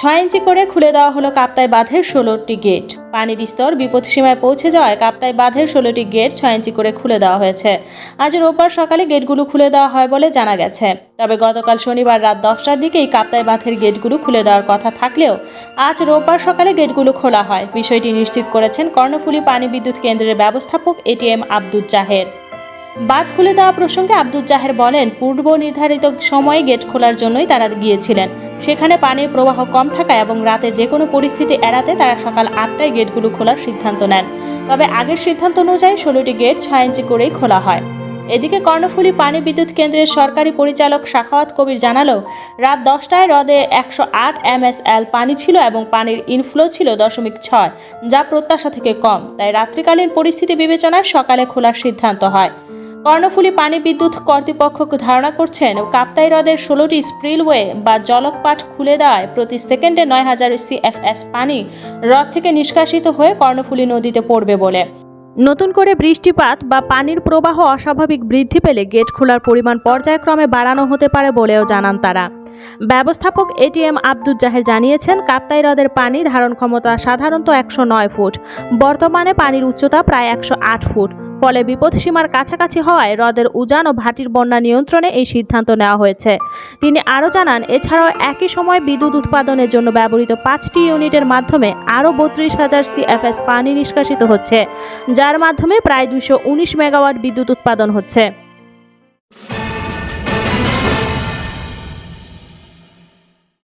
ছয় ইঞ্চি করে খুলে দেওয়া হলো কাপ্তাই বাঁধের ষোলোটি গেট। পানির স্তর বিপদসীমায় পৌঁছে যাওয়ায় কাপ্তাই বাঁধের ষোলোটি গেট ছয় ইঞ্চি করে খুলে দেওয়া হয়েছে। আজ রোববার সকালে গেটগুলো খুলে দেওয়া হয় বলে জানা গেছে। তবে গতকাল শনিবার রাত দশটার দিকেই কাপ্তাই বাঁধের গেটগুলো খুলে দেওয়ার কথা থাকলেও আজ রোববার সকালে গেটগুলো খোলা হয়। বিষয়টি নিশ্চিত করেছেন কর্ণফুলী পানি বিদ্যুৎ কেন্দ্রের ব্যবস্থাপক এটিএম আব্দুল জাহের। বাঁধ খুলে দেওয়া প্রসঙ্গে আব্দুল জাহের বলেন, পূর্ব নির্ধারিত সময়ে গেট খোলার জন্যই তারা গিয়েছিলেন। সেখানে পানির প্রবাহ কম থাকায় এবং রাতে যে কোনো পরিস্থিতি এড়াতে তারা সকাল আটটায় গেটগুলো খোলার সিদ্ধান্ত নেন। তবে আগের সিদ্ধান্ত অনুযায়ী ষোলোটি গেট ছয় ইঞ্চি করেই খোলা হয়। এদিকে কর্ণফুলী পানি বিদ্যুৎ কেন্দ্রের সরকারি পরিচালক শাখাওয়াত কবির জানালো, রাত দশটায় হ্রদে একশো আট এমএসএল পানি ছিল এবং পানির ইনফ্লো ছিল দশমিক ছয়, যা প্রত্যাশা থেকে কম। তাই রাত্রিকালীন পরিস্থিতি বিবেচনায় সকালে খোলার সিদ্ধান্ত হয়। কর্ণফুলী পানি বিদ্যুৎ কর্তৃপক্ষ ধারণা করছেন, কাপ্তাই হ্রদের ষোলোটি স্প্রিলওয়ে বা জলকপাট খুলে দেওয়ায় প্রতি সেকেন্ডে নয় হাজার সিএফএস পানি হ্রদ থেকে নিষ্কাশিত হয়ে কর্ণফুলী নদীতে পড়বে বলে। নতুন করে বৃষ্টিপাত বা পানির প্রবাহ অস্বাভাবিক বৃদ্ধি পেলে গেট খোলার পরিমাণ পর্যায়ক্রমে বাড়ানো হতে পারে বলেও জানান তারা। ব্যবস্থাপক এটিএম আব্দুল জাহের জানিয়েছেন, কাপ্তাই হ্রদের পানি ধারণ ক্ষমতা সাধারণত একশো নয় ফুট, বর্তমানে পানির উচ্চতা প্রায় একশো আট ফুট। ফলে বিপদসীমার কাছাকাছি হওয়ায় হ্রদের উজান ও ভাটির বন্যা নিয়ন্ত্রণে এই সিদ্ধান্ত নেওয়া হয়েছে। তিনি আরও জানান, এছাড়াও একই সময় বিদ্যুৎ উৎপাদনের জন্য ব্যবহৃত পাঁচটি ইউনিটের মাধ্যমে আরও বত্রিশ হাজার সিএফএস পানি নিষ্কাশিত হচ্ছে, যার মাধ্যমে প্রায় দুশো মেগাওয়াট বিদ্যুৎ উৎপাদন হচ্ছে।